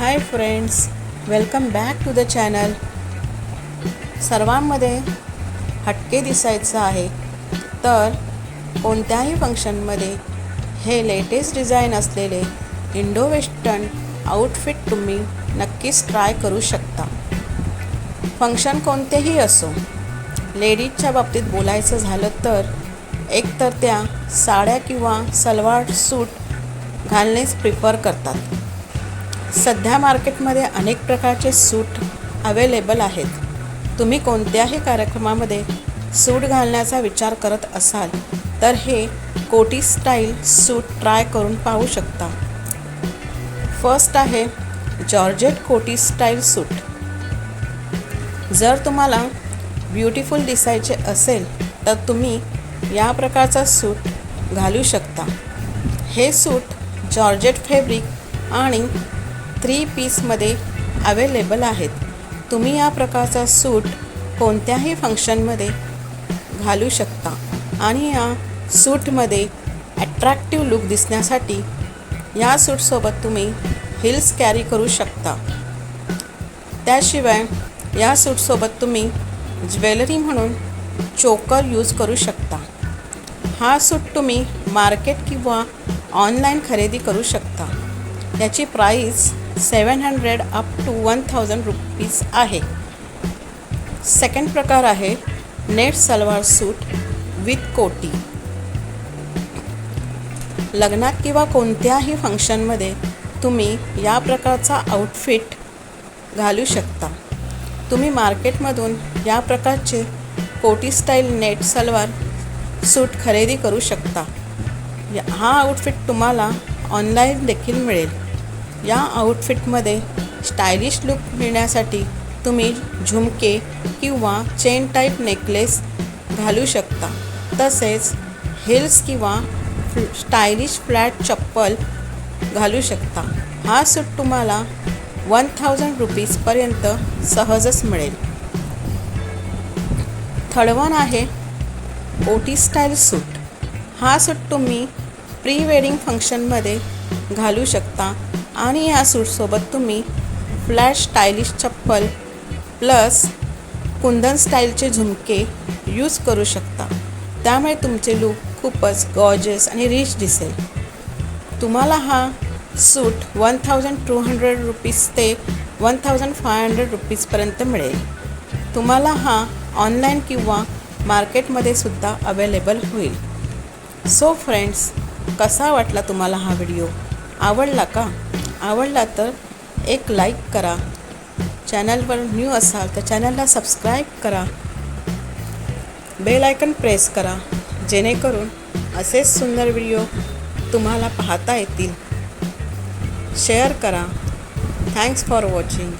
Hi friends welcome back to the channel सर्वांमध्ये हटके दिसायचं आहे. तर कोणत्याही फंक्शनमध्ये हे लेटेस्ट डिझाईन असलेले इंडो वेस्टर्न आउटफिट तुम्ही नक्कीच ट्राय करू शकता. फंक्शन कोणतेही असो लेडीजच्या बाबतीत बोलायचं झालं तर एकतर त्या साड्या किंवा सलवार सूट घालणेच प्रिफर करतात. सध्या मार्केटमध्ये अनेक प्रकारचे सूट अवेलेबल आहेत. तुम्ही कोणत्याही कार्यक्रमामध्ये सूट घालण्याचा विचार करत असाल तर हे कोटी स्टाईल सूट ट्राय करून पाहू शकता. फर्स्ट आहे जॉर्जेट कोटी स्टाईल सूट. जर तुम्हाला ब्युटिफुल दिसायचे असेल तर तुम्ही या प्रकारचा सूट घालू शकता. हे सूट जॉर्जेट फॅब्रिक आणि थ्री पीसमध्ये अवेलेबल आहेत. तुम्ही या प्रकारचा सूट कोणत्याही फंक्शनमध्ये घालू शकता. आणि या सूटमध्ये ॲट्रॅक्टिव्ह लुक दिसण्यासाठी या सूटसोबत तुम्ही हिल्स कॅरी करू शकता. त्याशिवाय या सूटसोबत तुम्ही ज्वेलरी म्हणून चोकर यूज करू शकता. हा सूट तुम्ही मार्केट किंवा ऑनलाईन खरेदी करू शकता. याची price seven hundred up to one thousand rupees आहे. सेकंड प्रकार आहे नेट सलवार सूट विथ कोटी. लग्नात किंवा कोणत्याही फंक्शनमध्ये तुम्ही या प्रकारचा आउटफिट घालू शकता. तुम्ही मार्केटमधून या प्रकारचे कोटी स्टाईल नेट सलवार सूट खरेदी करू शकता. या हा आउटफिट तुम्हाला ऑनलाईन देखील मिळेल. या आउटफिटमध्ये स्टायलिश लुक मिळण्यासाठी तुम्ही झुमके किंवा चेन टाईप नेकलेस घालू शकता. तसेच हिल्स किंवा स्टायलिश फ्लॅट चप्पल घालू शकता. हा सूट तुम्हाला वन थाउजंड रुपीजपर्यंत सहजच मिळेल. थर्ड वन आहे ओटी स्टाईल सूट. हा सूट तुम्ही प्री वेडिंग फंक्शनमध्ये घालू शकता. आणि या सूटसोबत तुम्ही फ्लॅट स्टायलिश चप्पल प्लस कुंदन स्टाईलचे झुमके यूज करू शकता. त्यामुळे तुमचे लूक खूपच गॉजेस आणि रिच दिसेल. तुम्हाला हा suit one thousand two hundred rupees ते वन थाउजंड फाय हंड्रेड रुपीजपर्यंत मिळेल. तुम्हाला हा ऑनलाईन किंवा मार्केटमध्ये सुद्धा अवेलेबल होईल. सो फ्रेंड्स कसा वाटला तुम्हाला हा व्हिडिओ आवडला का? आवडला तर एक लाईक करा. चॅनलवर न्यू असाल तर चॅनलला सबस्क्राईब करा. बेल आयकन प्रेस करा. जेणेकरून असेच सुंदर व्हिडिओ तुम्हाला पाहता येतील. शेअर करा. Thanks for watching